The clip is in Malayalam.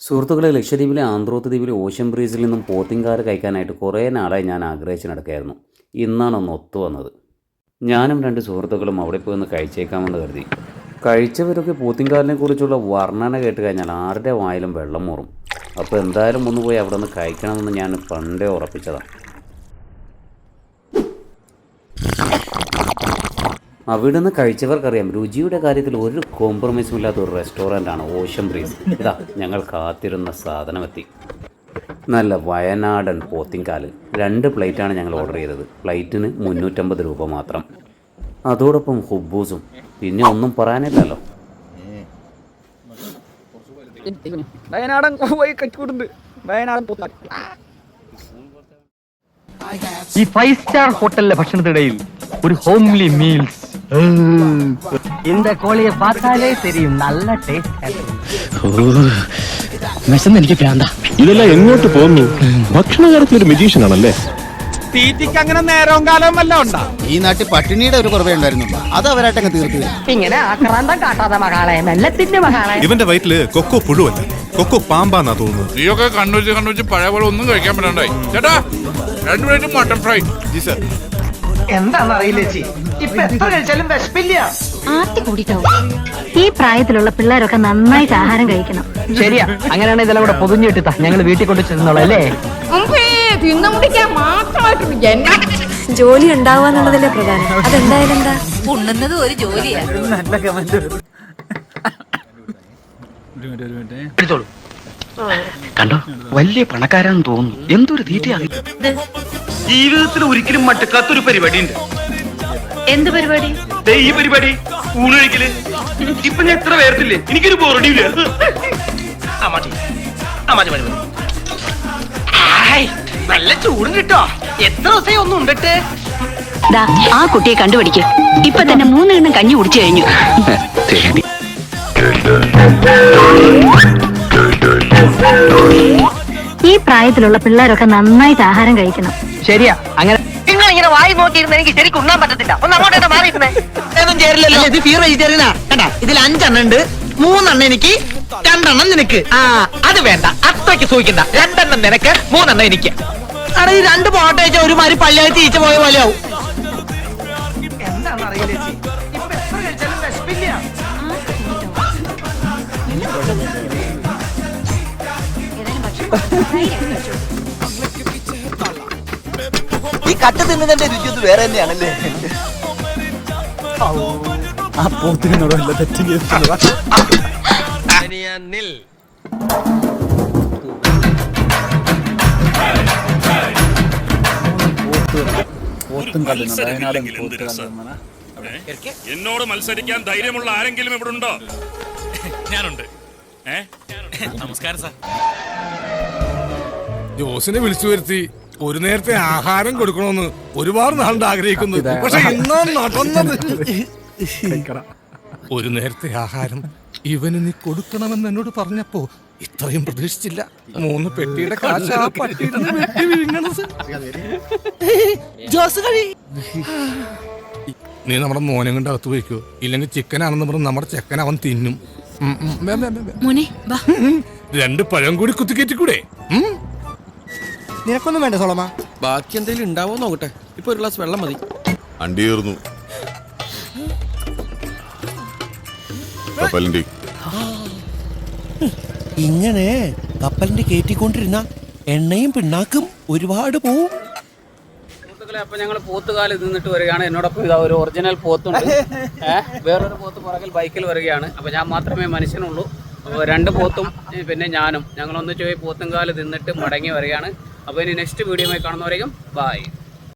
സുഹൃത്തുക്കളെ ലക്ഷദ്വീപിലെ ആന്ത്രോത്ത് ദ്വീപിലെ ഓഷ്യൻ ബ്രീസിൽ നിന്നും പോത്തിങ്കാറ് കഴിക്കാനായിട്ട് കുറേ നാളായി ഞാൻ ആഗ്രഹിച്ച് നടക്കുകയായിരുന്നു. ഇന്നാണ് ഒന്ന് ഒത്തു വന്നത്. ഞാനും രണ്ട് സുഹൃത്തുക്കളും അവിടെ പോയി ഒന്ന് കഴിച്ചേക്കാമെന്ന് കരുതി. കഴിച്ചവരൊക്കെ പോത്തിങ്കാറിനെ കുറിച്ചുള്ള വർണന കേട്ട് കഴിഞ്ഞാൽ ആരുടെ വായിലും വെള്ളം മൂറും അപ്പോൾ എന്തായാലും ഒന്ന് പോയി അവിടെ നിന്ന് കഴിക്കണമെന്ന് ഞാൻ പണ്ടേ ഉറപ്പിച്ചതാണ്. അവിടുന്ന് കഴിച്ചവർക്കറിയാം. രുചിയുടെ കാര്യത്തിൽ ഒരു കോംപ്രമൈസും ഇല്ലാത്ത ഒരു റെസ്റ്റോറന്റാണ് ഓഷൻ ബ്രീസ് ഇതാ ഞങ്ങൾ കാത്തിരുന്ന സാധനം എത്തി. നല്ല വയനാടൻ പോത്തിങ്കാൽ രണ്ട് പ്ലേറ്റാണ് ഞങ്ങൾ ഓർഡർ ചെയ്തത്. പ്ലേറ്റിന് മുന്നൂറ്റമ്പത് രൂപ മാത്രം. അതോടൊപ്പം ഹുബൂസും. പിന്നെ ഒന്നും പറയാനില്ലല്ലോ. വയനാടൻ വയനാടൻ ഈ ഫൈവ് സ്റ്റാർ ഹോട്ടലിലെ ഭക്ഷണത്തിനിടയിൽ ഒരു ഹോംലി മീൽസ് இந்த கோழியை பார்த்தாலே தெரியும் நல்ல டேஸ்ட் വിശന്ന് എനിക്ക് പ്രാന്ത ഇതെല്ലാം എങ്ങോട്ട് പോകുന്നു ഭക്ഷണ കാര്യത്തിൽ ഒരു മെജീഷ്യൻ ആണല്ലേ തീറ്റിക്ക് അങ്ങനെ നേരവും കാലവും വല്ല ഉണ്ടാ ഈ നാട്ടിൽ പട്ടിണിയുടെ ഒരു കുറവേ ഉണ്ടായിരുന്നുള്ളൂ അത് അവരായിട്ടങ്ങ് തീർത്തു ഇങ്ങനെ ആക്രാന്തം കാട്ടാതെ മകളെ മെല്ലത്തിന്റെ മകളെ ഇവന്റെ വയറ്റില് കൊക്കോ പുഴുവല്ല കൊക്കോ പാമ്പാന്നാ തോന്നുന്നത് നീയൊക്കെ കണ്ണുവെച്ച് കണ്ണുവെച്ച് പഴയ പോലെ ഒന്നും കഴിക്കാൻ പറ്റണ്ടായി ചേട്ടാ രണ്ടു plate mutton fry G sir എന്താണെന്നറിയില്ല ചേച്ചി. ഇപ്പൊ എത്ര കഴിച്ചാലും വിശപ്പില്ല. ആർത്തി കൂടിട്ടാവും ഈ പ്രായത്തിലുള്ള പിള്ളേരൊക്കെ നന്നായിട്ട് ആഹാരം കഴിക്കണം. ശരിയാ. അങ്ങനെയാണ് ഇതെല്ലാം കൂടെ പൊതിഞ്ഞിട്ടാ ഞങ്ങൾ വീട്ടിൽ കൊണ്ട് ചെന്നോളാം അല്ലേ? തിന്നു മുടിക്കാൻ മാത്രമായിട്ടുണ്ട് ജന്മ ജോലി ഉണ്ടാവുക എന്നുള്ളതല്ലേ പ്രധാനം അതെന്തായാലും എന്താ? ഉണ്ണുന്നത് ഒരു ജോലിയാ. നല്ല കമന്റ് കണ്ടോ? വലിയ പണക്കാരാന്ന് തോന്നുന്നു. എന്തൊരു തീറ്റയാണ് ജീവിതത്തിൽ ഒരിക്കലും മട്ടുക്കാത്തൊരു പരിപാടി ഉണ്ട് എന്ത് പരിപാടി? ഈ പരിപാടി ഊണൊഴിക്കൽ ഇപ്പൊ ഞാൻ എത്ര പേർത്തില്ലേ എനിക്കൊരു ബോറടിയില്ല. നല്ല ചൂടും കിട്ടോ. എത്ര ദിവസമായി ഒന്നും ഉണ്ടിട്ട്? ദാ ആ കുട്ടിയെ കണ്ടുപിടിക്ക്. ഇപ്പൊ തന്നെ മൂന്നെണ്ണം കഞ്ഞി കുടിച്ചു കഴിഞ്ഞു. ഈ പ്രായത്തിലുള്ള പിള്ളേരൊക്കെ നന്നായിട്ട് ആഹാരം കഴിക്കണം. ശരിയാ. അങ്ങനെ നിങ്ങൾ ഇങ്ങനെ വായി നോക്കിയിരുന്ന എനിക്ക് ശരിക്കും ഉണ്ണാൻ പറ്റത്തില്ല. ഒന്ന് അങ്ങോട്ടേ മാറിയിരുന്നേ ഒന്നും ചേരില്ലല്ലോ. ഇത് പ്യൂർ വെജിറ്റേറിയനാ കേട്ടാ ഇതിൽ അഞ്ചെണ്ണം ഉണ്ട്. മൂന്നെണ്ണം എനിക്ക് രണ്ടെണ്ണം നിനക്ക്. ആ അത് വേണ്ട. അത്രയ്ക്ക് സൂക്ഷിക്കണ്ട. രണ്ടെണ്ണം നിനക്ക് മൂന്നെണ്ണം എനിക്ക്. അവിടെ ഈ രണ്ട് പോട്ട വെച്ചാൽ ഒരുമാതിരി പള്ളിയായി തീച്ച പോയ പോലെ ആവും എന്താണെന്നറിയില്ല ഈ കട്ട തിന്നതിന്റെ രുചി ഒന്ന് വേറെ തന്നെയാണല്ലേ? ആ പോത്തിനോടല്ല തെറ്റ് പോത്തും എന്നോട് മത്സരിക്കാൻ ധൈര്യമുള്ള ആരെങ്കിലും ഇവിടെ ഉണ്ടോ ഞാനുണ്ട്. ഏ? നമസ്കാരം സാർ. ജോസിനെ വിളിച്ചു വരുത്തി. ഒരു നേരത്തെ ആഹാരം കൊടുക്കണമെന്ന് ഒരുപാട് നാളുണ്ട് ആഗ്രഹിക്കുന്നു പക്ഷെ ഇന്നാ നടന്നത് ഒരു നേരത്തെ ആഹാരം ഇവന് നീ കൊടുക്കണമെന്ന് എന്നോട് പറഞ്ഞപ്പോ ഇത്രയും പ്രതീക്ഷിച്ചില്ല. മൂന്ന് പെട്ടിയുടെ കാശ് ആ പട്ടിയിൽ നിന്ന് വെട്ടി വിഴുങ്ങണത്. ജോസ് കഴി നീ നമ്മുടെ മോനെ കൊണ്ട് അകത്ത് വയ്ക്കോ ഇല്ലെങ്കിൽ ചിക്കനാണെന്ന് പറഞ്ഞ് നമ്മുടെ ചെക്കൻ അവൻ തിന്നും. ഉം, ഉം, വേ, വേ, വേ, വേ. മോനെ വാ. രണ്ട് പഴം കൂടി കുത്തിക്കേറ്റിക്കൂടെ? ഉം. നിനക്കൊന്നും വേണ്ട സോളമ. ബാക്കി എന്തെങ്കിലും ഉണ്ടാവോ നോക്കട്ടെ. ഇപ്പൊ ഒരു ഗ്ലാസ് വെള്ളം മതി. അണ്ടി തീർന്നു. കപ്പലിന്റെ ഇങ്ങനെ കപ്പലിന്റെ കയറ്റിക്കൊണ്ടിരുന്ന എണ്ണയും പിണ്ണാക്കും ഒരുപാട് പോവും. സുഹൃത്തുക്കളെ അപ്പോൾ ഞങ്ങൾ പോത്തുകാലിൽ നിന്നിട്ട് വരികയാണ്. എന്നോടൊപ്പം ഇതാ ഒരു ഒറിജിനൽ പോത്തുണ്ട്. ഏഹ് വേറൊരു പോത്ത് പുറകിൽ ബൈക്കിൽ വരികയാണ്. അപ്പൊ ഞാൻ മാത്രമേ മനുഷ്യനുള്ളൂ. അപ്പോൾ രണ്ട് പോത്തും ഏ, പിന്നെ ഞാനും. ഞങ്ങൾ ഒന്നിച്ച് പോയി പോത്തും കാൽ നിന്നിട്ട് മടങ്ങി വരികയാണ്. അപ്പോൾ ഇനി നെക്സ്റ്റ് വീഡിയോയിൽ കാണുന്നവരേക്കും ബായ്